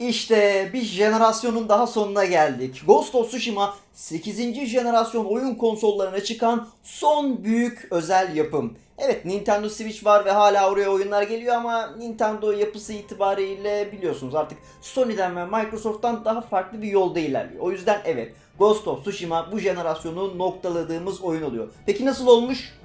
İşte bir jenerasyonun daha sonuna geldik. Ghost of Tsushima 8. jenerasyon oyun konsollarına çıkan son büyük özel yapım. Evet Nintendo Switch var ve hala oraya oyunlar geliyor ama Nintendo yapısı itibariyle biliyorsunuz artık Sony'den ve Microsoft'tan daha farklı bir yolda ilerliyor. O yüzden evet Ghost of Tsushima bu jenerasyonu noktaladığımız oyun oluyor. Peki nasıl olmuş?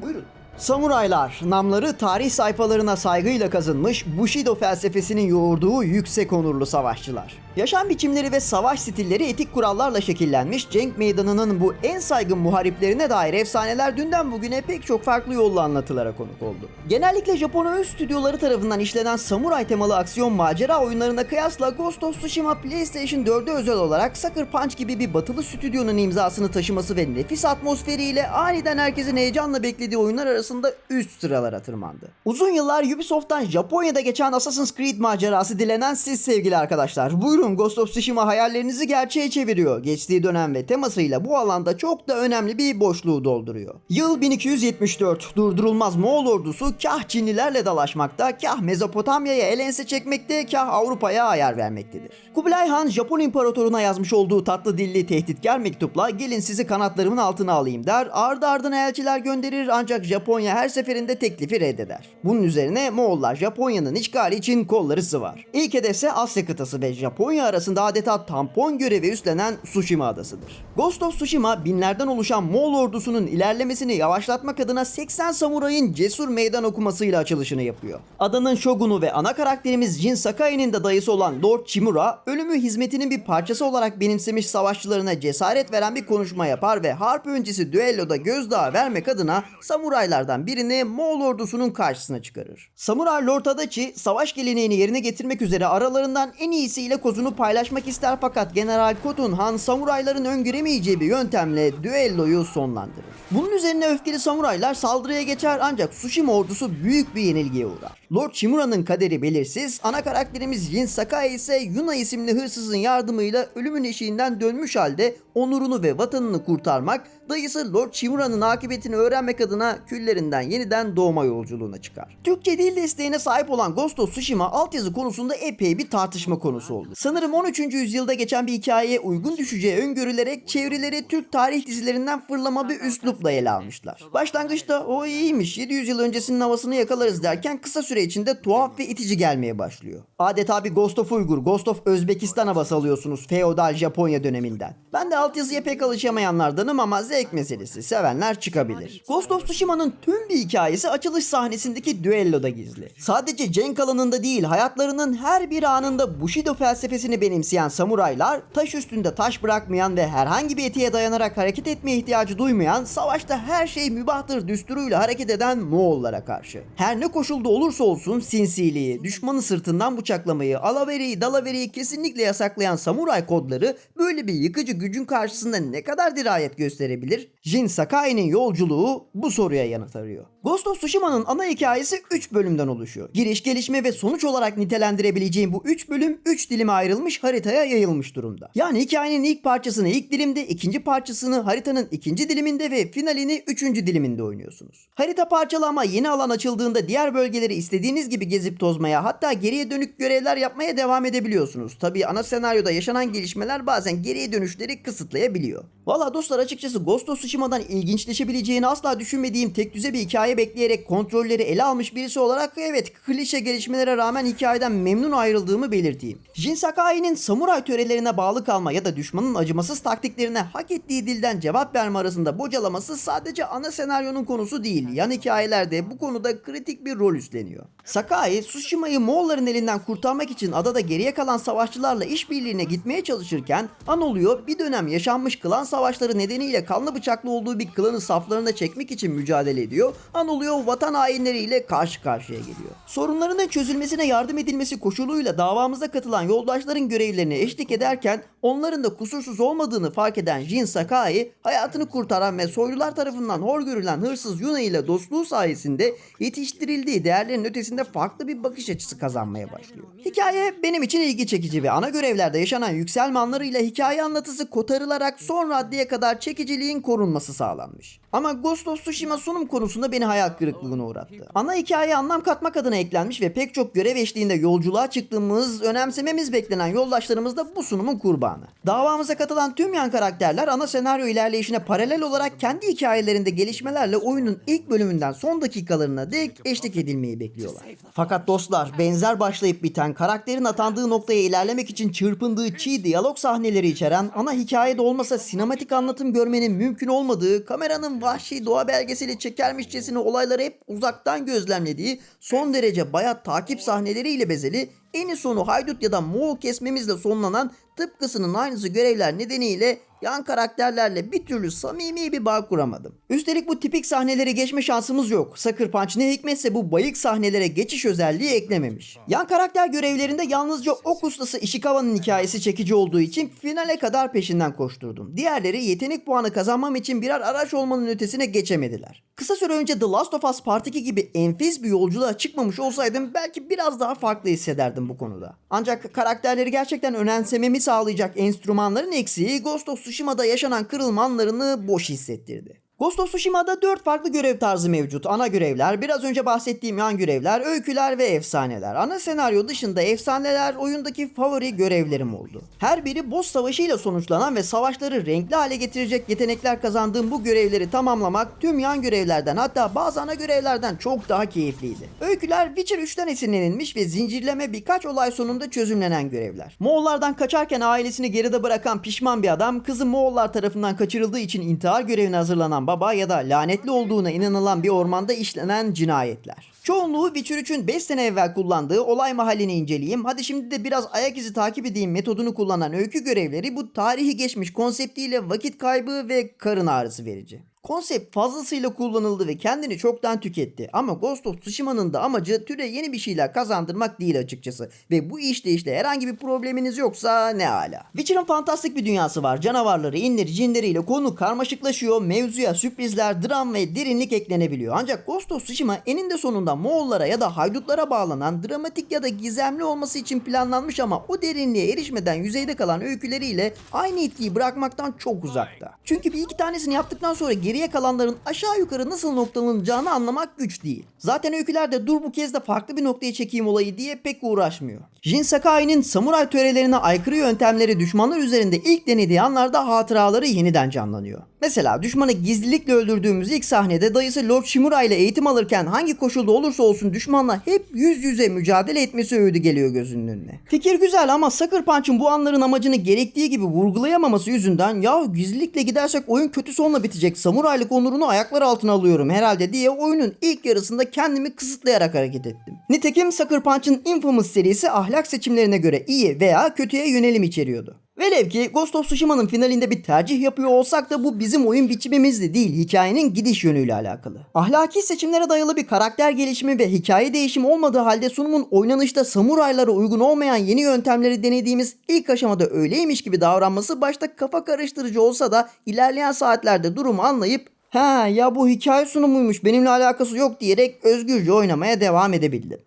Buyurun. Samuraylar, namları tarih sayfalarına saygıyla kazınmış Bushido felsefesinin yoğurduğu yüksek onurlu savaşçılar. Yaşam biçimleri ve savaş stilleri etik kurallarla şekillenmiş Cenk Meydanı'nın bu en saygın muhariplerine dair efsaneler dünden bugüne pek çok farklı yolla anlatılara konuk oldu. Genellikle Japon ön stüdyoları tarafından işlenen samuray temalı aksiyon macera oyunlarına kıyasla Ghost of Tsushima PlayStation 4'e özel olarak Sucker Punch gibi bir batılı stüdyonun imzasını taşıması ve nefis atmosferiyle aniden herkesin heyecanla beklediği oyunlar arasında üst sıralara tırmandı. Uzun yıllar Ubisoft'tan Japonya'da geçen Assassin's Creed macerası dilenen siz sevgili arkadaşlar. Buyurun Ghost of Tsushima hayallerinizi gerçeğe çeviriyor. Geçtiği dönem ve temasıyla bu alanda çok da önemli bir boşluğu dolduruyor. Yıl 1274. Durdurulmaz Moğol ordusu kah Çinlilerle dalaşmakta, kah Mezopotamya'ya el ense çekmekte, kah Avrupa'ya ayar vermektedir. Kubilay Han Japon imparatoruna yazmış olduğu tatlı dilli tehditkar mektupla gelin sizi kanatlarımın altına alayım der. Ardı ardına elçiler gönderir ancak Japonya her seferinde teklifi reddeder. Bunun üzerine Moğollar Japonya'nın işgali için kolları sıvar. İlk hedefse Asya kıtası ve Japonya arasında adeta tampon görevi üstlenen Tsushima adasıdır. Ghost of Tsushima binlerden oluşan Moğol ordusunun ilerlemesini yavaşlatmak adına 80 samurayın cesur meydan okumasıyla açılışını yapıyor. Adanın şogunu ve ana karakterimiz Jin Sakai'nin de dayısı olan Lord Chimura, ölümü hizmetinin bir parçası olarak benimsemiş savaşçılarına cesaret veren bir konuşma yapar ve harp öncesi düelloda gözdağı vermek adına samuraylardan birini Moğol ordusunun karşısına çıkarır. Samuray Lord Adachi savaş geleneğini yerine getirmek üzere aralarından en iyisiyle kozunu paylaşmak ister fakat General Kotun Han samurayların öngöremeyeceği bir yöntemle düelloyu sonlandırır. Bunun üzerine öfkeli samuraylar saldırıya geçer ancak Tsushima ordusu büyük bir yenilgiye uğrar. Lord Shimura'nın kaderi belirsiz, ana karakterimiz Jin Sakai ise Yuna isimli hırsızın yardımıyla ölümün eşiğinden dönmüş halde onurunu ve vatanını kurtarmak, dayısı Lord Shimura'nın akıbetini öğrenmek adına küllerinden yeniden doğma yolculuğuna çıkar. Türkçe dil desteğine sahip olan Ghost of Tsushima altyazı konusunda epey bir tartışma konusu oldu. Sanırım 13. yüzyılda geçen bir hikayeye uygun düşeceği öngörülerek çevirileri Türk tarih dizilerinden fırlama bir üslupla ele almışlar. Başlangıçta o iyiymiş 700 yıl öncesinin havasını yakalarız derken kısa süre içinde tuhaf ve itici gelmeye başlıyor. Adeta bir Ghost of Uygur, Ghost of Özbekistan havası alıyorsunuz feodal Japonya döneminden. Ben de altyazıya pek alışamayanlardanım ama zevk meselesi. Sevenler çıkabilir. Ghost of Tsushima'nın tüm bir hikayesi açılış sahnesindeki düelloda gizli. Sadece cenk alanında değil hayatlarının her bir anında Bushido felsefesini benimseyen samuraylar taş üstünde taş bırakmayan ve herhangi bir etiğe dayanarak hareket etmeye ihtiyacı duymayan savaşta her şey mübahtır düsturuyla hareket eden Moğollara karşı. Her ne koşulda olursa olsun sinsiliği, düşmanı sırtından bıçaklamayı, alaveriyi, dalaveriyi kesinlikle yasaklayan samuray kodları böyle bir yıkıcı gücün karşısında ne kadar dirayet gösterebilir? Jin Sakai'nin yolculuğu bu soruya yanıt arıyor. Ghost of Tsushima'nın ana hikayesi 3 bölümden oluşuyor. Giriş, gelişme ve sonuç olarak nitelendirebileceğim bu 3 bölüm 3 dilime ayrılmış haritaya yayılmış durumda. Yani hikayenin ilk parçasını ilk dilimde, ikinci parçasını haritanın ikinci diliminde ve finalini üçüncü diliminde oynuyorsunuz. Harita parçalı ama yeni alan açıldığında diğer bölgeleri istediğiniz gibi gezip tozmaya hatta geriye dönük görevler yapmaya devam edebiliyorsunuz. Tabi ana senaryoda yaşanan gelişmeler bazen geriye dönüşleri kısıtlayabiliyor. Valla dostlar açıkçası Ghost of Tsushima'dan ilginçleşebileceğini asla düşünmediğim tek düze bir hikaye bekleyerek kontrolleri ele almış birisi olarak evet klişe gelişmelere rağmen hikayeden memnun ayrıldığımı belirteyim. Jin Sakai'nin samuray törelerine bağlı kalma ya da düşmanın acımasız taktiklerine hak ettiği dilden cevap verme arasında bocalaması sadece ana senaryonun konusu değil. Yan hikayelerde bu konuda kritik bir rol üstleniyor. Sakai, Tsushima'yı Moğolların elinden kurtarmak için adada geriye kalan savaşçılarla işbirliğine gitmeye çalışırken an oluyor bir dönem yaşanmış klan savaşları nedeniyle kanlı bıçaklı olduğu bir klanı saflarına çekmek için mücadele ediyor. An oluyor vatan hainleriyle karşı karşıya geliyor. Sorunlarının çözülmesine yardım edilmesi koşuluyla davamıza katılan yoldaşların görevlerine eşlik ederken onların da kusursuz olmadığını fark eden Jin Sakai hayatını kurtaran ve soylular tarafından hor görülen hırsız Yuna ile dostluğu sayesinde yetiştirildiği değerlerin ötesinde farklı bir bakış açısı kazanmaya başlıyor. Hikaye benim için ilgi çekici ve ana görevlerde yaşanan yükselme anlarıyla hikaye anlatısı kotarılarak son raddeye kadar çekiciliğin korunması sağlanmış. Ama Ghost of Tsushima sunum konusunda beni hayal kırıklığına uğrattı. Ana hikaye anlam katmak adına eklenmiş ve pek çok görev eşliğinde yolculuğa çıktığımız, önemsememiz beklenen yoldaşlarımız da bu sunumun kurbanı. Davamıza katılan tüm yan karakterler ana senaryo ilerleyişine paralel olarak kendi hikayelerinde gelişmelerle oyunun ilk bölümünden son dakikalarına dek eşlik edilmeyi bekliyorlar. Fakat dostlar benzer başlayıp biten karakterin atandığı noktaya ilerlemek için çırpındığı çiğ diyalog sahneleri içeren ana hikayede olmasa sinematik anlatım görmenin mümkün olmadığı kameranın vahşi doğa belgeseli çekermişçesine olayları hep uzaktan gözlemlediği son derece bayat takip sahneleriyle bezeli eni sonu haydut ya da Moğol kesmemizle sonlanan tıpkısının aynısı görevler nedeniyle yan karakterlerle bir türlü samimi bir bağ kuramadım. Üstelik bu tipik sahneleri geçme şansımız yok. Sucker Punch ne hikmetse bu bayık sahnelere geçiş özelliği eklememiş. Yan karakter görevlerinde yalnızca ok ustası Ishikawa'nın hikayesi çekici olduğu için finale kadar peşinden koşturdum. Diğerleri yetenek puanı kazanmam için birer araç olmanın ötesine geçemediler. Kısa süre önce The Last of Us Part 2 gibi enfes bir yolculuğa çıkmamış olsaydım belki biraz daha farklı hissederdim bu konuda. Ancak karakterleri gerçekten önemsememi sağlayacak enstrümanların eksiği Ghost of Tsushima'da yaşanan kırılma anlarını boş hissettirdi. Ghost of Tsushima'da 4 farklı görev tarzı mevcut. Ana görevler, biraz önce bahsettiğim yan görevler, öyküler ve efsaneler. Ana senaryo dışında efsaneler oyundaki favori görevlerim oldu. Her biri boss savaşıyla sonuçlanan ve savaşları renkli hale getirecek yetenekler kazandığım bu görevleri tamamlamak tüm yan görevlerden hatta bazı ana görevlerden çok daha keyifliydi. Öyküler Witcher 3'ten esinlenilmiş ve zincirleme birkaç olay sonunda çözümlenen görevler. Moğollardan kaçarken ailesini geride bırakan pişman bir adam kızı Moğollar tarafından kaçırıldığı için intihar görevine hazırlanan baba ya da lanetli olduğuna inanılan bir ormanda işlenen cinayetler. Çoğunluğu Witcher 3'ün 5 sene evvel kullandığı olay mahallini inceleyeyim. Hadi şimdi de biraz ayak izi takip edeyim metodunu kullanan öykü görevleri bu tarihi geçmiş konseptiyle vakit kaybı ve karın ağrısı verici. Konsept fazlasıyla kullanıldı ve kendini çoktan tüketti. Ama Ghost of Tsushima'nın da amacı türe yeni bir şeyler kazandırmak değil açıkçası. Ve bu işleyişle herhangi bir probleminiz yoksa ne ala. Witcher'ın fantastik bir dünyası var. Canavarları, inleri, cinleriyle konu karmaşıklaşıyor. Mevzuya sürprizler, dram ve derinlik eklenebiliyor. Ancak Ghost of Tsushima eninde sonunda Moğollara ya da haydutlara bağlanan dramatik ya da gizemli olması için planlanmış ama o derinliğe erişmeden yüzeyde kalan öyküleriyle aynı etkiyi bırakmaktan çok uzakta. Çünkü bir iki tanesini yaptıktan sonra geriye kalanların aşağı yukarı nasıl noktalanacağını anlamak güç değil. Zaten öykülerde dur bu kez de farklı bir noktaya çekeyim olayı diye pek uğraşmıyor. Jin Sakai'nin samuray törelerine aykırı yöntemleri düşmanlar üzerinde ilk denediği anlarda hatıraları yeniden canlanıyor. Mesela düşmanı gizlilikle öldürdüğümüz ilk sahnede dayısı Lord Shimura ile eğitim alırken hangi koşulda olursa olsun düşmanla hep yüz yüze mücadele etmesi öğüdü geliyor gözünün önüne. Fikir güzel ama Sucker Punch'ın bu anların amacını gerektiği gibi vurgulayamaması yüzünden ya gizlilikle gidersek oyun kötü sonla bitecek samuraylık onurunu ayaklar altına alıyorum herhalde diye oyunun ilk yarısında kendimi kısıtlayarak hareket ettim. Nitekim Sucker Punch'ın Infamous serisi ahlak seçimlerine göre iyi veya kötüye yönelim içeriyordu. Velev ki Ghost of Tsushima'nın finalinde bir tercih yapıyor olsak da bu bizim oyun biçimimizle değil hikayenin gidiş yönüyle alakalı. Ahlaki seçimlere dayalı bir karakter gelişimi ve hikaye değişimi olmadığı halde sunumun oynanışta samuraylara uygun olmayan yeni yöntemleri denediğimiz ilk aşamada öyleymiş gibi davranması başta kafa karıştırıcı olsa da ilerleyen saatlerde durumu anlayıp ha ya bu hikaye sunumuymuş benimle alakası yok diyerek özgürce oynamaya devam edebildim.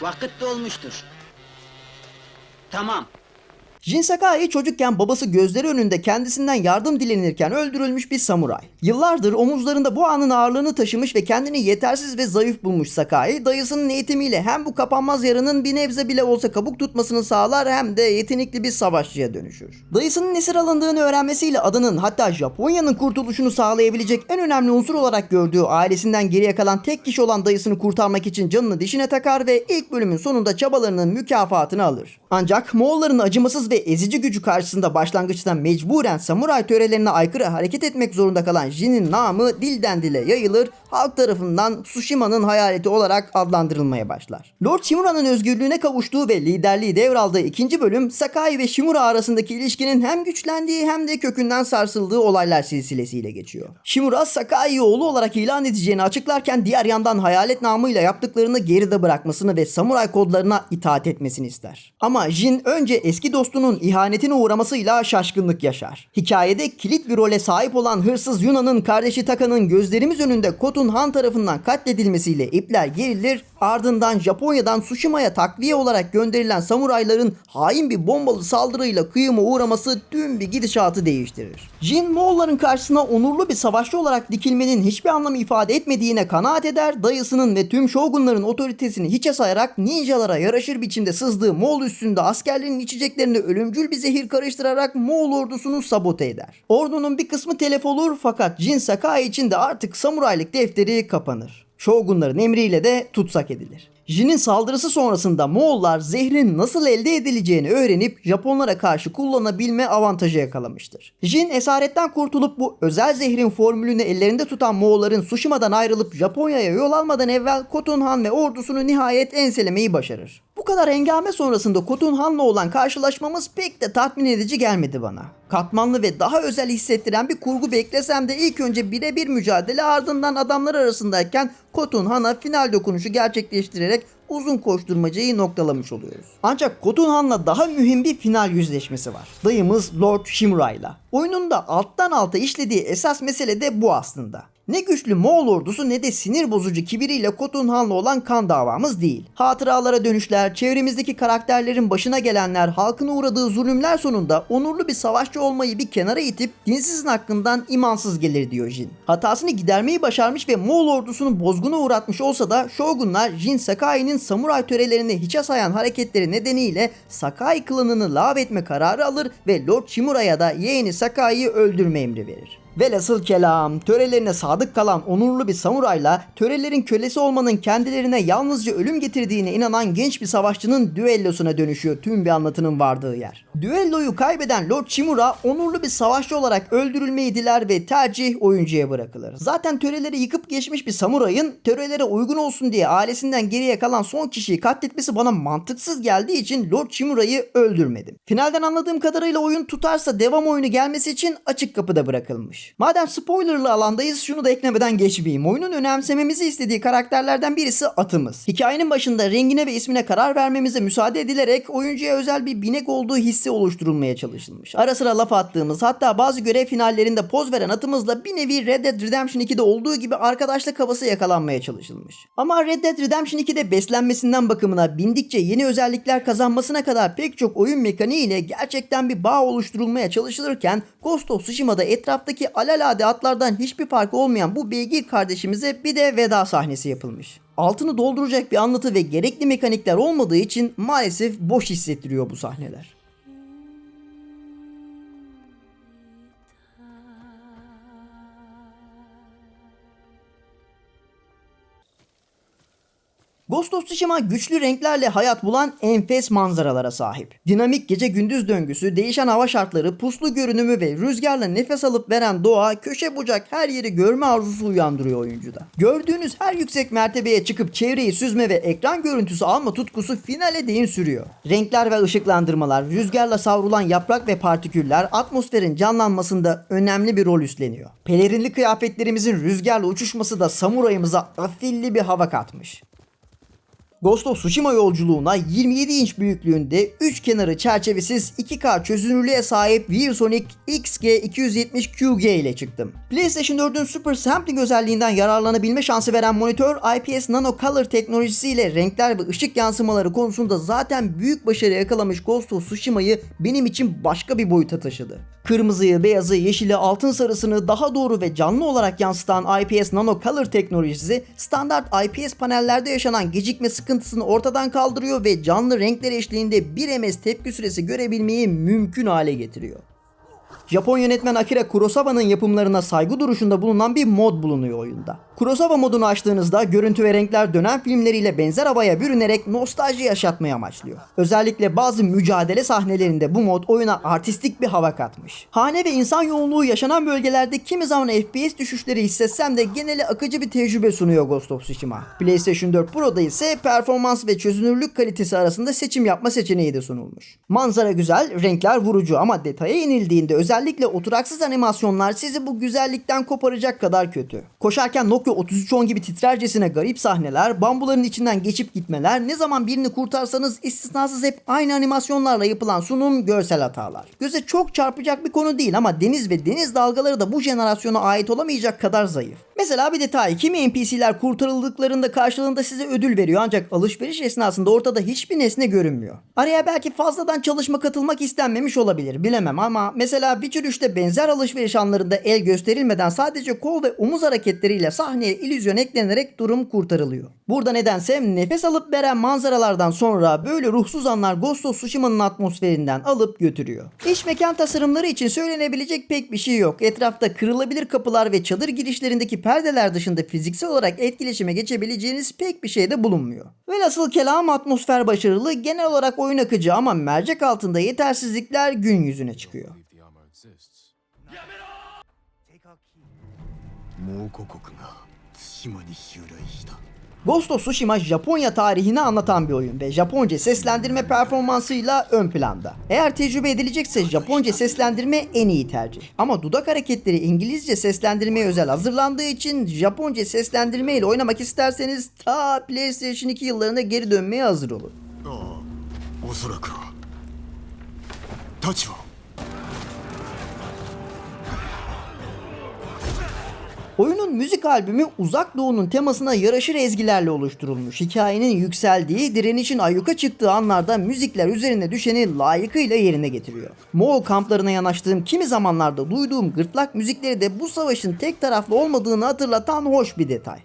Vakit dolmuştur. Tamam. Jin Sakai çocukken babası gözleri önünde kendisinden yardım dilenirken öldürülmüş bir samuray. Yıllardır omuzlarında bu anın ağırlığını taşımış ve kendini yetersiz ve zayıf bulmuş Sakai, dayısının eğitimiyle hem bu kapanmaz yaranın bir nebze bile olsa kabuk tutmasını sağlar hem de yetenekli bir savaşçıya dönüşür. Dayısının esir alındığını öğrenmesiyle adının hatta Japonya'nın kurtuluşunu sağlayabilecek en önemli unsur olarak gördüğü ailesinden geriye kalan tek kişi olan dayısını kurtarmak için canını dişine takar ve ilk bölümün sonunda çabalarının mükafatını alır. Ancak Moğolların acımasız ve ezici gücü karşısında başlangıçta mecburen samuray törelerine aykırı hareket etmek zorunda kalan Jin'in namı dilden dile yayılır, halk tarafından Tsushima'nın hayaleti olarak adlandırılmaya başlar. Lord Shimura'nın özgürlüğüne kavuştuğu ve liderliği devraldığı ikinci bölüm Sakai ve Shimura arasındaki ilişkinin hem güçlendiği hem de kökünden sarsıldığı olaylar silsilesiyle geçiyor. Shimura Sakai'yi oğlu olarak ilan edeceğini açıklarken diğer yandan hayalet namıyla yaptıklarını geride bırakmasını ve samuray kodlarına itaat etmesini ister. Ama Jin önce eski dostunu ordunun ihanetine uğramasıyla şaşkınlık yaşar. Hikayede kilit bir role sahip olan hırsız Yunan'ın kardeşi Taka'nın gözlerimiz önünde Kotun Han tarafından katledilmesiyle ipler gerilir, ardından Japonya'dan Tsushima'ya takviye olarak gönderilen samurayların hain bir bombalı saldırıyla kıyıma uğraması tüm bir gidişatı değiştirir. Jin Moğolların karşısına onurlu bir savaşçı olarak dikilmenin hiçbir anlam ifade etmediğine kanaat eder, dayısının ve tüm shogunların otoritesini hiçe sayarak ninjalara yaraşır biçimde sızdığı Moğol üstünde askerlerin içeceklerini ölümcül bir zehir karıştırarak Moğol ordusunu sabote eder. Ordunun bir kısmı telef olur fakat Jin Sakai için de artık samuraylık defteri kapanır. Shogunların emriyle de tutsak edilir. Jin'in saldırısı sonrasında Moğollar zehrin nasıl elde edileceğini öğrenip Japonlara karşı kullanabilme avantajı yakalamıştır. Jin esaretten kurtulup bu özel zehrin formülünü ellerinde tutan Moğolların Tsushima'dan ayrılıp Japonya'ya yol almadan evvel Kotun Han ve ordusunu nihayet enselemeyi başarır. Bu kadar hengame sonrasında Kotun Han'la olan karşılaşmamız pek de tatmin edici gelmedi bana. Katmanlı ve daha özel hissettiren bir kurgu beklesem de ilk önce birebir mücadele ardından adamlar arasındayken Kotun Han'a final dokunuşu gerçekleştirerek uzun koşturmacayı noktalamış oluyoruz. Ancak Kotun Han'la daha mühim bir final yüzleşmesi var. Dayımız Lord Shimura'yla. Oyunun da alttan alta işlediği esas mesele de bu aslında. Ne güçlü Moğol ordusu ne de sinir bozucu kibiriyle Kotun Han'la olan kan davamız değil. Hatıralara dönüşler, çevremizdeki karakterlerin başına gelenler, halkın uğradığı zulümler sonunda onurlu bir savaşçı olmayı bir kenara itip dinsizin hakkından imansız gelir diyor Jin. Hatasını gidermeyi başarmış ve Moğol ordusunu bozguna uğratmış olsa da Shogunlar Jin Sakai'nin samuray törelerini hiçe sayan hareketleri nedeniyle Sakai klanını lağvetme kararı alır ve Lord Shimura'ya da yeğeni Sakai'yi öldürme emri verir. Velhasıl kelam, törelerine sadık kalan onurlu bir samurayla törelerin kölesi olmanın kendilerine yalnızca ölüm getirdiğine inanan genç bir savaşçının düellosuna dönüşüyor tüm bir anlatının vardığı yer. Düelloyu kaybeden Lord Shimura onurlu bir savaşçı olarak öldürülmeyi diler ve tercih oyuncuya bırakılır. Zaten töreleri yıkıp geçmiş bir samurayın törelere uygun olsun diye ailesinden geriye kalan son kişiyi katletmesi bana mantıksız geldiği için Lord Shimura'yı öldürmedim. Finalden anladığım kadarıyla oyun tutarsa devam oyunu gelmesi için açık kapıda bırakılmış. Madem spoilerlı alandayız şunu da eklemeden geçmeyeyim. Oyunun önemsememizi istediği karakterlerden birisi atımız. Hikayenin başında rengine ve ismine karar vermemize müsaade edilerek oyuncuya özel bir binek olduğu hissi oluşturulmaya çalışılmış. Ara sıra laf attığımız hatta bazı görev finallerinde poz veren atımızla bir nevi Red Dead Redemption 2'de olduğu gibi arkadaşlık havası yakalanmaya çalışılmış. Ama Red Dead Redemption 2'de beslenmesinden bakımına bindikçe yeni özellikler kazanmasına kadar pek çok oyun mekaniği ile gerçekten bir bağ oluşturulmaya çalışılırken Ghost of Tsushima'da etraftaki alelade atlardan hiçbir farkı olmayan bu beygir kardeşimize bir de veda sahnesi yapılmış. Altını dolduracak bir anlatı ve gerekli mekanikler olmadığı için maalesef boş hissettiriyor bu sahneler. Ghost of Tsushima güçlü renklerle hayat bulan enfes manzaralara sahip. Dinamik gece gündüz döngüsü, değişen hava şartları, puslu görünümü ve rüzgarla nefes alıp veren doğa köşe bucak her yeri görme arzusu uyandırıyor oyuncuda. Gördüğünüz her yüksek mertebeye çıkıp çevreyi süzme ve ekran görüntüsü alma tutkusu finale değin sürüyor. Renkler ve ışıklandırmalar, rüzgarla savrulan yaprak ve partiküller atmosferin canlanmasında önemli bir rol üstleniyor. Pelerinli kıyafetlerimizin rüzgarla uçuşması da samurayımıza afilli bir hava katmış. Ghost of Tsushima yolculuğuna 27 inç büyüklüğünde 3 kenarı çerçevesiz 2K çözünürlüğe sahip ViewSonic XG270QG ile çıktım. PlayStation 4'ün Super Sampling özelliğinden yararlanabilme şansı veren monitör IPS Nano Color teknolojisiyle renkler ve ışık yansımaları konusunda zaten büyük başarı yakalamış Ghost of Tsushima'yı benim için başka bir boyuta taşıdı. Kırmızıyı, beyazı, yeşili, altın sarısını daha doğru ve canlı olarak yansıtan IPS Nano Color teknolojisi standart IPS panellerde yaşanan gecikme sıkıntısını ortadan kaldırıyor ve canlı renkler eşliğinde 1 ms tepki süresi görebilmeyi mümkün hale getiriyor. Japon yönetmen Akira Kurosawa'nın yapımlarına saygı duruşunda bulunan bir mod bulunuyor oyunda. Kurosawa modunu açtığınızda görüntü ve renkler dönem filmleriyle benzer havaya bürünerek nostalji yaşatmayı amaçlıyor. Özellikle bazı mücadele sahnelerinde bu mod oyuna artistik bir hava katmış. Hane ve insan yoğunluğu yaşanan bölgelerde kimi zaman FPS düşüşleri hissetsem de geneli akıcı bir tecrübe sunuyor Ghost of Tsushima. PlayStation 4 Pro'da ise performans ve çözünürlük kalitesi arasında seçim yapma seçeneği de sunulmuş. Manzara güzel, renkler vurucu ama detaya inildiğinde özellikle özellikle oturaksız animasyonlar sizi bu güzellikten koparacak kadar kötü. Koşarken Nokia 3310 gibi titrercesine garip sahneler, bambuların içinden geçip gitmeler, ne zaman birini kurtarsanız istisnasız hep aynı animasyonlarla yapılan sunum, görsel hatalar. Göze çok çarpacak bir konu değil ama deniz ve deniz dalgaları da bu jenerasyona ait olamayacak kadar zayıf. Mesela bir detay, kimi NPC'ler kurtarıldıklarında karşılığında size ödül veriyor ancak alışveriş esnasında ortada hiçbir nesne görünmüyor. Araya belki fazladan çalışma katılmak istenmemiş olabilir bilemem ama mesela Witcher 3'te benzer alışveriş anlarında el gösterilmeden sadece kol ve omuz hareketleriyle sahneye illüzyon eklenerek durum kurtarılıyor. Burada nedense nefes alıp veren manzaralardan sonra böyle ruhsuz anlar Ghost of Tsushima'nın atmosferinden alıp götürüyor. İş mekan tasarımları için söylenebilecek pek bir şey yok. Etrafta kırılabilir kapılar ve çadır girişlerindeki perdeler dışında fiziksel olarak etkileşime geçebileceğiniz pek bir şey de bulunmuyor. Velhasıl kelam atmosfer başarılı, genel olarak oyun akıcı ama mercek altında yetersizlikler gün yüzüne çıkıyor. Ghost of Tsushima Japonya tarihini anlatan bir oyun ve Japonca seslendirme performansıyla ön planda. Eğer tecrübe edilecekse Japonca seslendirme en iyi tercih. Ama dudak hareketleri İngilizce seslendirmeye özel hazırlandığı için Japonca seslendirme ile oynamak isterseniz ta PlayStation 2 yıllarına geri dönmeye hazır olun. ああおそらくは立場 Oyunun müzik albümü Uzak Doğu'nun temasına yaraşır ezgilerle oluşturulmuş. Hikayenin yükseldiği, direnişin ayyuka çıktığı anlarda müzikler üzerine düşeni layıkıyla yerine getiriyor. Moğol kamplarına yanaştığım kimi zamanlarda duyduğum gırtlak müzikleri de bu savaşın tek taraflı olmadığını hatırlatan hoş bir detay.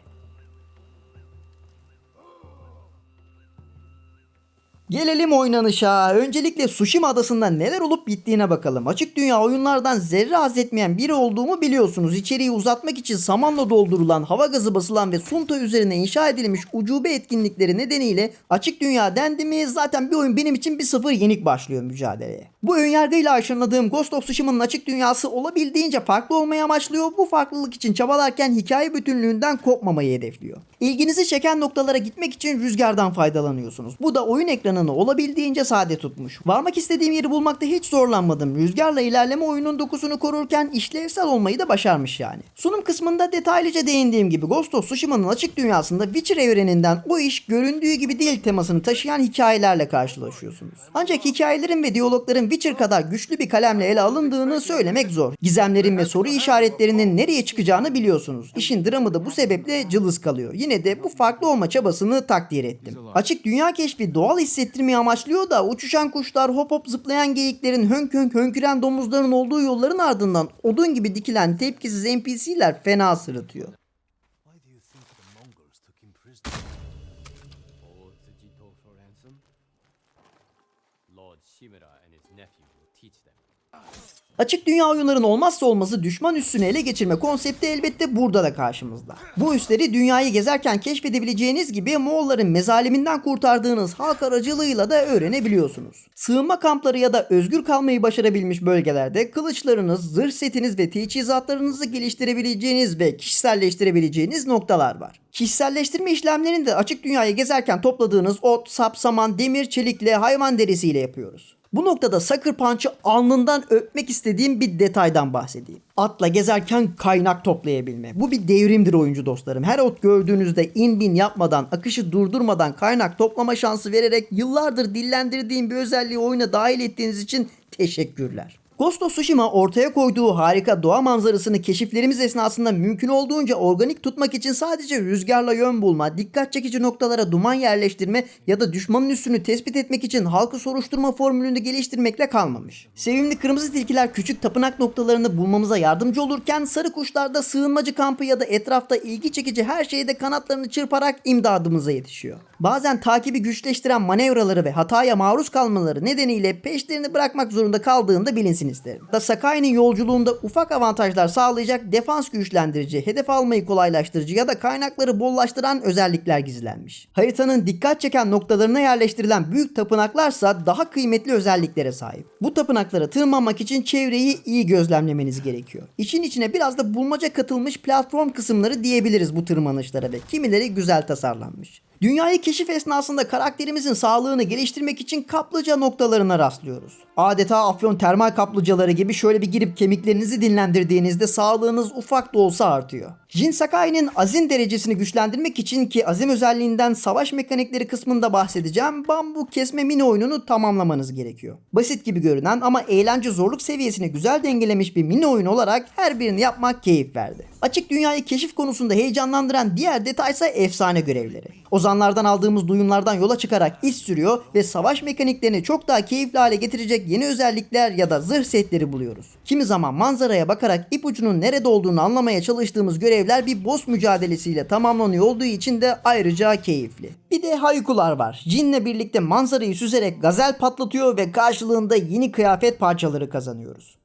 Gelelim oynanışa. Öncelikle Tsushima adasında neler olup bittiğine bakalım. Açık dünya oyunlardan zerre haz etmeyen biri olduğumu biliyorsunuz. İçeriği uzatmak için samanla doldurulan, hava gazı basılan ve sunta üzerine inşa edilmiş ucube etkinlikleri nedeniyle açık dünya dendi mi zaten bir oyun benim için bir sıfır yenik başlıyor mücadeleye. Bu önyargıyla aşıladığım Ghost of Tsushima'nın açık dünyası olabildiğince farklı olmayı amaçlıyor. Bu farklılık için çabalarken hikaye bütünlüğünden kopmamayı hedefliyor. İlginizi çeken noktalara gitmek için rüzgardan faydalanıyorsunuz. Bu da oyun ekranını olabildiğince sade tutmuş. Varmak istediğim yeri bulmakta hiç zorlanmadım. Rüzgarla ilerleme oyunun dokusunu korurken işlevsel olmayı da başarmış yani. Sunum kısmında detaylıca değindiğim gibi Ghost of Tsushima'nın açık dünyasında Witcher evreninden o iş göründüğü gibi değil temasını taşıyan hikayelerle karşılaşıyorsunuz. Ancak hikayelerin ve diyalogların Witcher kadar güçlü bir kalemle ele alındığını söylemek zor. Gizemlerin ve soru işaretlerinin nereye çıkacağını biliyorsunuz. İşin dramı da bu sebeple cılız kalıyor. Yine de bu farklı olma çabasını takdir ettim. Açık dünya keşfi doğal hissettirmeyi amaçlıyor da uçuşan kuşlar, hop hop zıplayan geyiklerin, hönk hönk hönküren domuzların olduğu yolların ardından odun gibi dikilen tepkisiz NPC'ler fena sırıtıyor. Lord Shimura and his nephew will teach them. Açık dünya oyunların olmazsa olmazı düşman üssünü ele geçirme konsepti elbette burada da karşımızda. Bu üsleri dünyayı gezerken keşfedebileceğiniz gibi Moğolların mezaliminden kurtardığınız halk aracılığıyla da öğrenebiliyorsunuz. Sığınma kampları ya da özgür kalmayı başarabilmiş bölgelerde kılıçlarınız, zırh setiniz ve teçhizatlarınızı geliştirebileceğiniz ve kişiselleştirebileceğiniz noktalar var. Kişiselleştirme işlemlerini de açık dünyayı gezerken topladığınız ot, sap, saman, demir, çelikle, hayvan derisiyle yapıyoruz. Bu noktada Sucker Punch'ı alnından öpmek istediğim bir detaydan bahsedeyim. Atla gezerken kaynak toplayabilme. Bu bir devrimdir oyuncu dostlarım. Her ot gördüğünüzde in bin yapmadan, akışı durdurmadan kaynak toplama şansı vererek yıllardır dillendirdiğim bir özelliği oyuna dahil ettiğiniz için teşekkürler. Ghost of Tsushima ortaya koyduğu harika doğa manzarasını keşiflerimiz esnasında mümkün olduğunca organik tutmak için sadece rüzgarla yön bulma, dikkat çekici noktalara duman yerleştirme ya da düşmanın üstünü tespit etmek için halkı soruşturma formülünü geliştirmekle kalmamış. Sevimli kırmızı tilkiler küçük tapınak noktalarını bulmamıza yardımcı olurken sarı kuşlar da sığınmacı kampı ya da etrafta ilgi çekici her şeyde kanatlarını çırparak imdadımıza yetişiyor. Bazen takibi güçleştiren manevraları ve hataya maruz kalmaları nedeniyle peşlerini bırakmak zorunda kaldığında bilinsin isterim. Da Sakai'nin yolculuğunda ufak avantajlar sağlayacak defans güçlendirici, hedef almayı kolaylaştırıcı ya da kaynakları bollaştıran özellikler gizlenmiş. Haritanın dikkat çeken noktalarına yerleştirilen büyük tapınaklarsa daha kıymetli özelliklere sahip. Bu tapınaklara tırmanmak için çevreyi iyi gözlemlemeniz gerekiyor. İçin içine biraz da bulmaca katılmış platform kısımları diyebiliriz bu tırmanışlara ve kimileri güzel tasarlanmış. Dünyayı keşif esnasında karakterimizin sağlığını geliştirmek için kaplıca noktalarına rastlıyoruz. Adeta afyon termal kaplıcaları gibi şöyle bir girip kemiklerinizi dinlendirdiğinizde sağlığınız ufak da olsa artıyor. Jin Sakai'nin azim derecesini güçlendirmek için ki azim özelliğinden savaş mekanikleri kısmında bahsedeceğim. Bambu kesme mini oyununu tamamlamanız gerekiyor. Basit gibi görünen ama eğlence zorluk seviyesini güzel dengelemiş bir mini oyun olarak her birini yapmak keyif verdi. Açık dünyayı keşif konusunda heyecanlandıran diğer detaysa efsane görevleri. Ozanlardan aldığımız duyumlardan yola çıkarak iş sürüyor ve savaş mekaniklerini çok daha keyifli hale getirecek yeni özellikler ya da zırh setleri buluyoruz. Kimi zaman manzaraya bakarak ipucunun nerede olduğunu anlamaya çalıştığımız görevler bir boss mücadelesiyle tamamlanıyor olduğu için de ayrıca keyifli. Bir de haykular var. Jin'le birlikte manzarayı süzerek gazel patlatıyor ve karşılığında yeni kıyafet parçaları kazanıyoruz.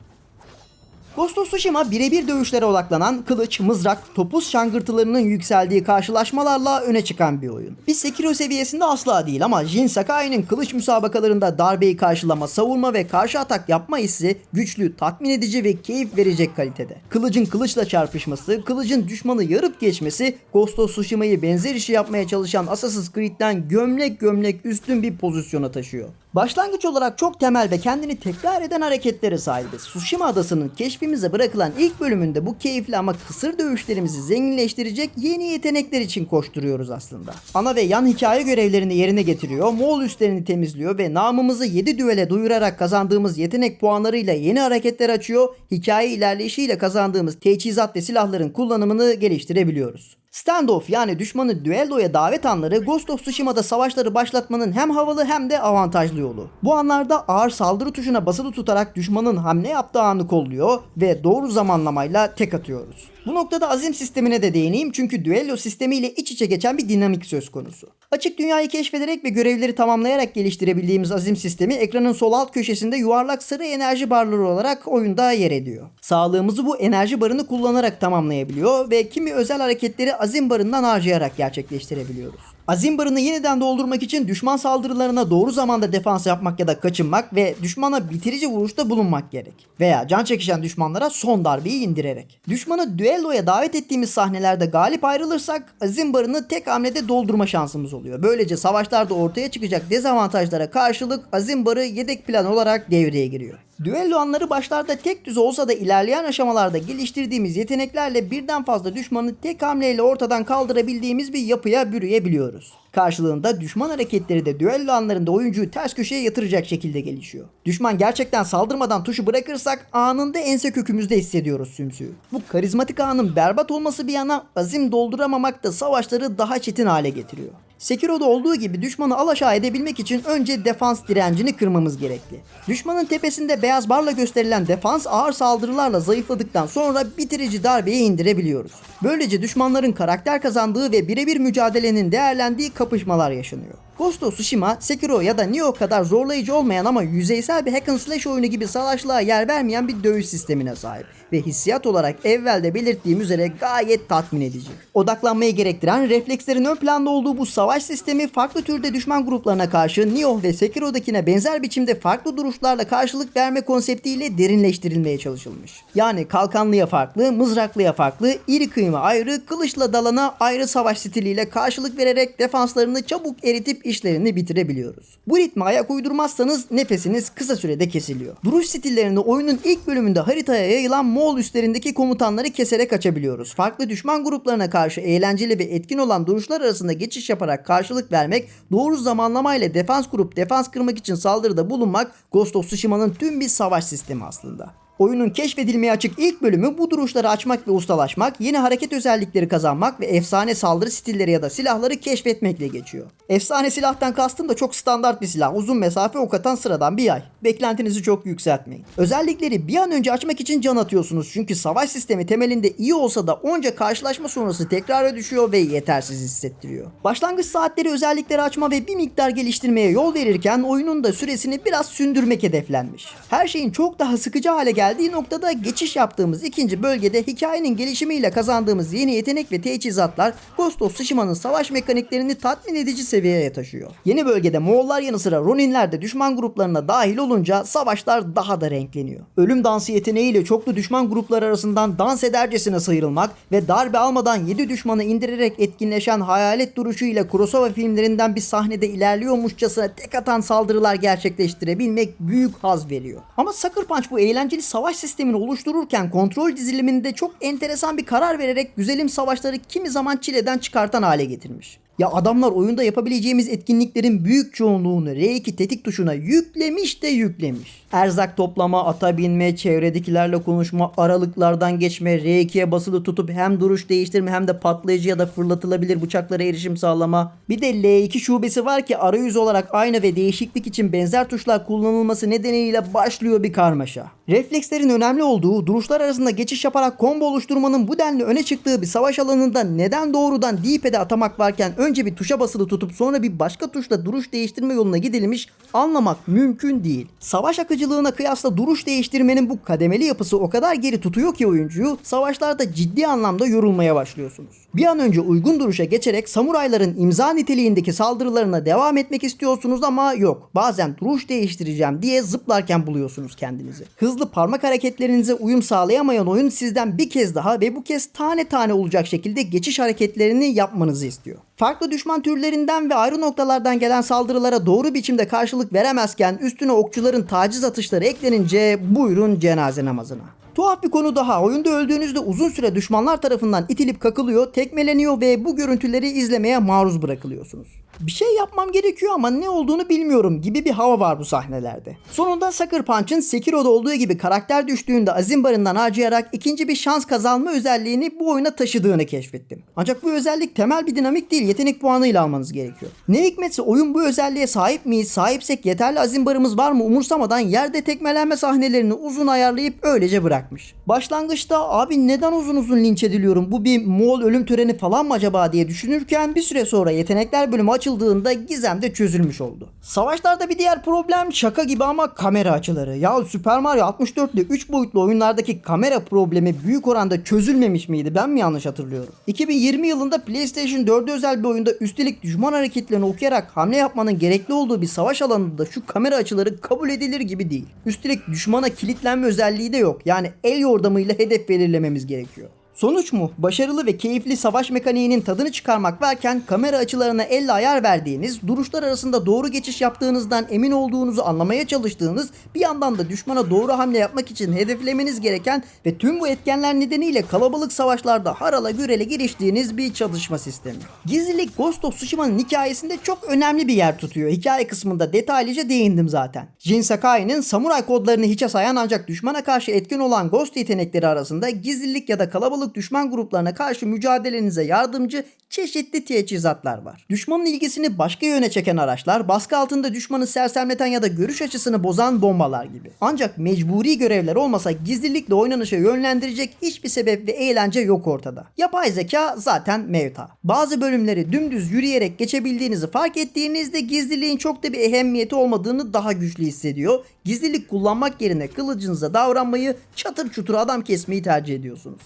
Ghost of Tsushima birebir dövüşlere odaklanan kılıç, mızrak, topuz şangırtılarının yükseldiği karşılaşmalarla öne çıkan bir oyun. Bir Sekiro seviyesinde asla değil ama Jin Sakai'nin kılıç müsabakalarında darbeyi karşılama, savurma ve karşı atak yapma hissi güçlü, tatmin edici ve keyif verecek kalitede. Kılıcın kılıçla çarpışması, kılıcın düşmanı yarıp geçmesi Ghost of Tsushima'yı benzer işi yapmaya çalışan Assassin's Creed'den gömlek gömlek üstün bir pozisyona taşıyor. Başlangıç olarak çok temel ve kendini tekrar eden hareketlere sahibiz. Tsushima adasının keşfimize bırakılan ilk bölümünde bu keyifli ama kısır dövüşlerimizi zenginleştirecek yeni yetenekler için koşturuyoruz aslında. Ana ve yan hikaye görevlerini yerine getiriyor, Moğol üslerini temizliyor ve namımızı 7 düele duyurarak kazandığımız yetenek puanlarıyla yeni hareketler açıyor, hikaye ilerleyişiyle kazandığımız teçhizat ve silahların kullanımını geliştirebiliyoruz. Standoff yani düşmanı düelloya davet anları Ghost of Tsushima'da savaşları başlatmanın hem havalı hem de avantajlı yolu. Bu anlarda ağır saldırı tuşuna basılı tutarak düşmanın hamle yaptığı anı kolluyor ve doğru zamanlamayla tek atıyoruz. Bu noktada azim sistemine de değineyim çünkü düello sistemiyle iç içe geçen bir dinamik söz konusu. Açık dünyayı keşfederek ve görevleri tamamlayarak geliştirebildiğimiz azim sistemi ekranın sol alt köşesinde yuvarlak sarı enerji barları olarak oyunda yer ediyor. Sağlığımızı bu enerji barını kullanarak tamamlayabiliyor ve kimi özel hareketleri azim barından harcayarak gerçekleştirebiliyoruz. Azim barını yeniden doldurmak için düşman saldırılarına doğru zamanda defans yapmak ya da kaçınmak ve düşmana bitirici vuruşta bulunmak gerek. Veya can çekişen düşmanlara son darbeyi indirerek. Düşmanı düelloya davet ettiğimiz sahnelerde galip ayrılırsak azim barını tek hamlede doldurma şansımız oluyor. Böylece savaşlarda ortaya çıkacak dezavantajlara karşılık azim barı yedek plan olarak devreye giriyor. Düello anları başlarda tek düz olsa da ilerleyen aşamalarda geliştirdiğimiz yeteneklerle birden fazla düşmanı tek hamleyle ortadan kaldırabildiğimiz bir yapıya bürüyebiliyoruz. Karşılığında düşman hareketleri de düello anlarında oyuncuyu ters köşeye yatıracak şekilde gelişiyor. Düşman gerçekten saldırmadan tuşu bırakırsak anında ense kökümüzde hissediyoruz sümsüğü. Bu karizmatik anın berbat olması bir yana azim dolduramamak da savaşları daha çetin hale getiriyor. Sekiro'da olduğu gibi düşmanı alaşağı edebilmek için önce defans direncini kırmamız gerekli. Düşmanın tepesinde beyaz barla gösterilen defans ağır saldırılarla zayıfladıktan sonra bitirici darbeyi indirebiliyoruz. Böylece düşmanların karakter kazandığı ve birebir mücadelenin değerlendiği kapışmalar yaşanıyor. Ghost of Tsushima, Sekiro ya da Nioh kadar zorlayıcı olmayan ama yüzeysel bir hack and slash oyunu gibi savaşlığa yer vermeyen bir dövüş sistemine sahip ve hissiyat olarak evvelde belirttiğim üzere gayet tatmin edici. Odaklanmayı gerektiren reflekslerin ön planda olduğu bu savaş sistemi farklı türde düşman gruplarına karşı Nioh ve Sekiro'dakine benzer biçimde farklı duruşlarla karşılık verme konseptiyle derinleştirilmeye çalışılmış. Yani kalkanlıya farklı, mızraklıya farklı, iri kıyma ayrı, kılıçla dalana ayrı savaş stiliyle karşılık vererek defanslarını çabuk eritip işlerini bitirebiliyoruz. Bu ritme ayak uydurmazsanız nefesiniz kısa sürede kesiliyor. Duruş stillerini oyunun ilk bölümünde haritaya yayılan Moğol üstlerindeki komutanları keserek açabiliyoruz. Farklı düşman gruplarına karşı eğlenceli ve etkin olan duruşlar arasında geçiş yaparak karşılık vermek, doğru zamanlamayla defans kurup defans kırmak için saldırıda bulunmak Ghost of Tsushima'nın tüm bir savaş sistemi aslında. Oyunun keşfedilmeye açık ilk bölümü bu duruşları açmak ve ustalaşmak, yeni hareket özellikleri kazanmak ve efsane saldırı stilleri ya da silahları keşfetmekle geçiyor. Efsane silahtan kastım da çok standart bir silah. Uzun mesafe ok atan sıradan bir yay. Beklentinizi çok yükseltmeyin. Özellikleri bir an önce açmak için can atıyorsunuz. Çünkü savaş sistemi temelinde iyi olsa da onca karşılaşma sonrası tekrara düşüyor ve yetersiz hissettiriyor. Başlangıç saatleri özellikleri açma ve bir miktar geliştirmeye yol verirken oyunun da süresini biraz sündürmek hedeflenmiş. Her şeyin çok daha sıkıcı hale geldiği noktada geçiş yaptığımız ikinci bölgede hikayenin gelişimiyle kazandığımız yeni yetenek ve teçhizatlar Ghost of Tsushima'nın savaş mekaniklerini tatmin edici seviyeye taşıyor. Yeni bölgede Moğollar yanı sıra Roninler de düşman gruplarına dahil olunca savaşlar daha da renkleniyor. Ölüm dansı yeteneğiyle çoklu düşman grupları arasından dans edercesine sıyrılmak ve darbe almadan 7 düşmanı indirerek etkinleşen hayalet duruşuyla Kurosawa filmlerinden bir sahnede ilerliyormuşçasına tek atan saldırılar gerçekleştirebilmek büyük haz veriyor. Ama Sucker Punch bu eğlenceli savaş sistemini oluştururken kontrol diziliminde çok enteresan bir karar vererek güzelim savaşları kimi zaman çileden çıkartan hale getirmiş. Ya adamlar oyunda yapabileceğimiz etkinliklerin büyük çoğunluğunu R2 tetik tuşuna yüklemiş de yüklemiş. Erzak toplama, ata binme, çevredekilerle konuşma, aralıklardan geçme, R2'ye basılı tutup hem duruş değiştirme hem de patlayıcı ya da fırlatılabilir bıçaklara erişim sağlama. Bir de L2 şubesi var ki arayüz olarak aynı ve değişiklik için benzer tuşlar kullanılması nedeniyle başlıyor bir karmaşa. Reflekslerin önemli olduğu, duruşlar arasında geçiş yaparak combo oluşturmanın bu denli öne çıktığı bir savaş alanında neden doğrudan D-pad'e atamak varken önce bir tuşa basılı tutup sonra bir başka tuşla duruş değiştirme yoluna gidilmiş anlamak mümkün değil. Savaş akıcılığına kıyasla duruş değiştirmenin bu kademeli yapısı o kadar geri tutuyor ki oyuncuyu savaşlarda ciddi anlamda yorulmaya başlıyorsunuz. Bir an önce uygun duruşa geçerek samurayların imza niteliğindeki saldırılarına devam etmek istiyorsunuz ama yok. Bazen duruş değiştireceğim diye zıplarken buluyorsunuz kendinizi. Hızlı parmak hareketlerinize uyum sağlayamayan oyun sizden bir kez daha ve bu kez tane tane olacak şekilde geçiş hareketlerini yapmanızı istiyor. Farklı düşman türlerinden ve ayrı noktalardan gelen saldırılara doğru biçimde karşılık veremezken üstüne okçuların taciz atışları eklenince buyurun cenaze namazına. Tuhaf bir konu daha. Oyunda öldüğünüzde uzun süre düşmanlar tarafından itilip kakılıyor, tekmeleniyor ve bu görüntüleri izlemeye maruz bırakılıyorsunuz. Bir şey yapmam gerekiyor ama ne olduğunu bilmiyorum gibi bir hava var bu sahnelerde. Sonunda Sucker Punch'ın Sekiro'da olduğu gibi karakter düştüğünde azim barından harcayarak ikinci bir şans kazanma özelliğini bu oyuna taşıdığını keşfettim. Ancak bu özellik temel bir dinamik değil, yetenek puanıyla almanız gerekiyor. Ne hikmetse oyun bu özelliğe sahip miyiz, sahipsek yeterli azim barımız var mı umursamadan yerde tekmelenme sahnelerini uzun ayarlayıp öylece bırakmış. Başlangıçta abi neden uzun uzun linç ediliyorum bu bir Moğol ölüm töreni falan mı acaba diye düşünürken bir süre sonra yetenekler bölümü açıldığında gizem de çözülmüş oldu. Savaşlarda bir diğer problem şaka gibi ama kamera açıları. Ya Super Mario 64 ile 3 boyutlu oyunlardaki kamera problemi büyük oranda çözülmemiş miydi ben mi yanlış hatırlıyorum? 2020 yılında PlayStation 4'e özel bir oyunda üstelik düşman hareketlerini okuyarak hamle yapmanın gerekli olduğu bir savaş alanında şu kamera açıları kabul edilir gibi değil. Üstelik düşmana kilitlenme özelliği de yok. Yani el yordamıyla hedef belirlememiz gerekiyor. Sonuç mu? Başarılı ve keyifli savaş mekaniğinin tadını çıkarmak varken kamera açılarına elle ayar verdiğiniz, duruşlar arasında doğru geçiş yaptığınızdan emin olduğunuzu anlamaya çalıştığınız, bir yandan da düşmana doğru hamle yapmak için hedeflemeniz gereken ve tüm bu etkenler nedeniyle kalabalık savaşlarda harala gürele giriştiğiniz bir çalışma sistemi. Gizlilik Ghost of Tsushima'nın hikayesinde çok önemli bir yer tutuyor. Hikaye kısmında detaylıca değindim zaten. Jin Sakai'nin samuray kodlarını hiçe sayan ancak düşmana karşı etkin olan Ghost yetenekleri arasında gizlilik ya da kalabalık düşman gruplarına karşı mücadelenize yardımcı çeşitli teçhizatlar var. Düşmanın ilgisini başka yöne çeken araçlar, baskı altında düşmanı sersemleten ya da görüş açısını bozan bombalar gibi. Ancak mecburi görevler olmasa gizlilikle oynanışa yönlendirecek hiçbir sebep ve eğlence yok ortada. Yapay zeka zaten mevta. Bazı bölümleri dümdüz yürüyerek geçebildiğinizi fark ettiğinizde gizliliğin çok da bir ehemmiyeti olmadığını daha güçlü hissediyor. Gizlilik kullanmak yerine kılıcınıza davranmayı çatır çutur adam kesmeyi tercih ediyorsunuz.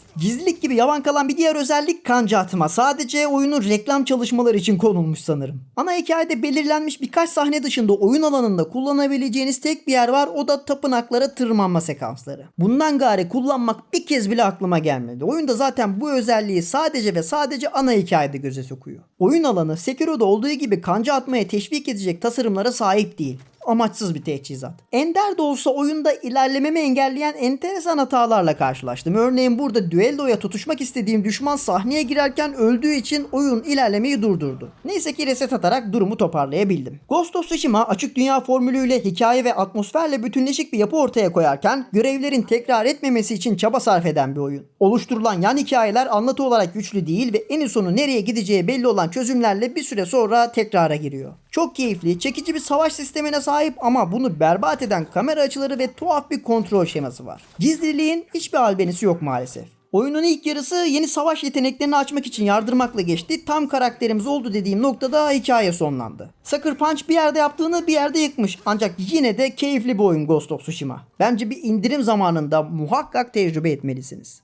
Gizlilik gibi yavan kalan bir diğer özellik kanca atma. Sadece oyunun reklam çalışmaları için konulmuş sanırım. Ana hikayede belirlenmiş birkaç sahne dışında oyun alanında kullanabileceğiniz tek bir yer var o da tapınaklara tırmanma sekansları. Bundan gari kullanmak bir kez bile aklıma gelmedi. Oyunda zaten bu özelliği sadece ve sadece ana hikayede göze sokuyor. Oyun alanı Sekiro'da olduğu gibi kanca atmaya teşvik edecek tasarımlara sahip değil amaçsız bir teçhizat. Ender de olsa oyunda ilerlememi engelleyen enteresan hatalarla karşılaştım. Örneğin burada düelloya tutuşmak istediğim düşman sahneye girerken öldüğü için oyun ilerlemeyi durdurdu. Neyse ki reset atarak durumu toparlayabildim. Ghost of Tsushima açık dünya formülüyle hikaye ve atmosferle bütünleşik bir yapı ortaya koyarken görevlerin tekrar etmemesi için çaba sarf eden bir oyun. Oluşturulan yan hikayeler anlatı olarak güçlü değil ve en sonu nereye gideceği belli olan çözümlerle bir süre sonra tekrara giriyor. Çok keyifli, çekici bir savaş sistemine sahip ama bunu berbat eden kamera açıları ve tuhaf bir kontrol şeması var. Gizliliğin hiçbir albenisi yok maalesef. Oyunun ilk yarısı yeni savaş yeteneklerini açmak için yardırmakla geçti. Tam karakterimiz oldu dediğim noktada hikaye sonlandı. Sucker Punch bir yerde yaptığını bir yerde yıkmış. Ancak yine de keyifli bir oyun Ghost of Tsushima. Bence bir indirim zamanında muhakkak tecrübe etmelisiniz.